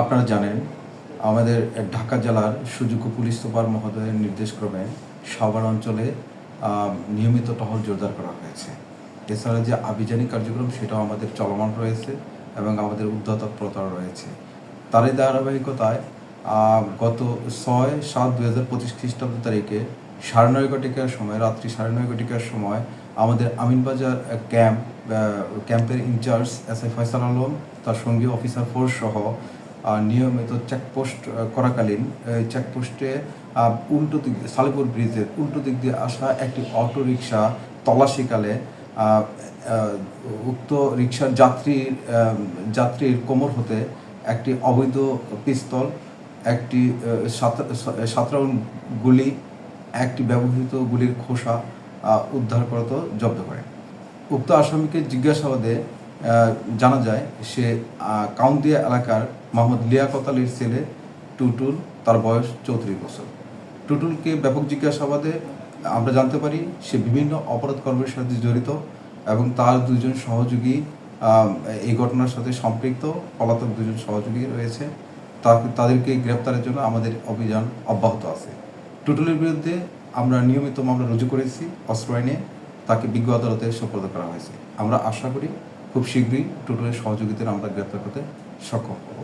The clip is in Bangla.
আপনারা জানেন, আমাদের ঢাকা জেলার সুযোগ্য পুলিশ সুপার মহোদয়ের নির্দেশক্রমে সাভার অঞ্চলে নিয়মিত টহল জোরদার করা হয়েছে। এছাড়া যে আভিযানিক কার্যক্রম, সেটাও আমাদের চলমান রয়েছে এবং আমাদের উদ্যত তৎপরতা রয়েছে। তারই ধারাবাহিকতায় গত ছয় সাত দুই হাজার পঁচিশ খ্রিস্টাব্দ তারিখে সাড়ে নয় ঘটিকার সময়, রাত্রি সাড়ে নয় ঘটিকার সময় আমাদের আমিনবাজার ক্যাম্প ক্যাম্পের incharge S I Faisal Alam তার সঙ্গী অফিসার ফোর্স সহ নিয়মিত চেকপোস্ট করাকালীন এই চেকপোস্টে উল্টো দিক সালিপুর ব্রিজের উল্টো দিক দিয়ে আসা একটি অটো রিক্সা আহ, উক্ত রিক্সার যাত্রীর যাত্রীর কোমর হতে একটি অবৈধ পিস্তল একটি আহ, সাত- সাত রাউন্ড গুলি একটি ব্যবহৃত গুলির খোসা উদ্ধার করত জব্দ করে। উক্ত আসামিকে জিজ্ঞাসাবাদে জানা যায় সে কাউন্দিয়া এলাকার মোহাম্মদ লিয়াকত আলীর ছেলে টুটুল, তার বয়স চৌত্রিশ বছর। টুটুলকে ব্যাপক জিজ্ঞাসাবাদে আমরা জানতে পারি সে বিভিন্ন অপরাধ কর্মের সাথে জড়িত এবং তার দুজন সহযোগী এই ঘটনার সাথে সম্পৃক্ত পলাতক দুজন সহযোগী রয়েছে। তাদেরকে গ্রেপ্তারের জন্য আমাদের অভিযান অব্যাহত আছে। টুটুলের বিরুদ্ধে আমরা নিয়মিত মামলা রুজু করেছি অস্ত্র আইনে। তাকে বিজ্ঞ আদালতে সোপর্দ করা হয়েছে। আমরা আশা করি খুব শীঘ্রই টোটালের সহযোগিতার আমরা গ্রেপ্তার করতে সক্ষম হব।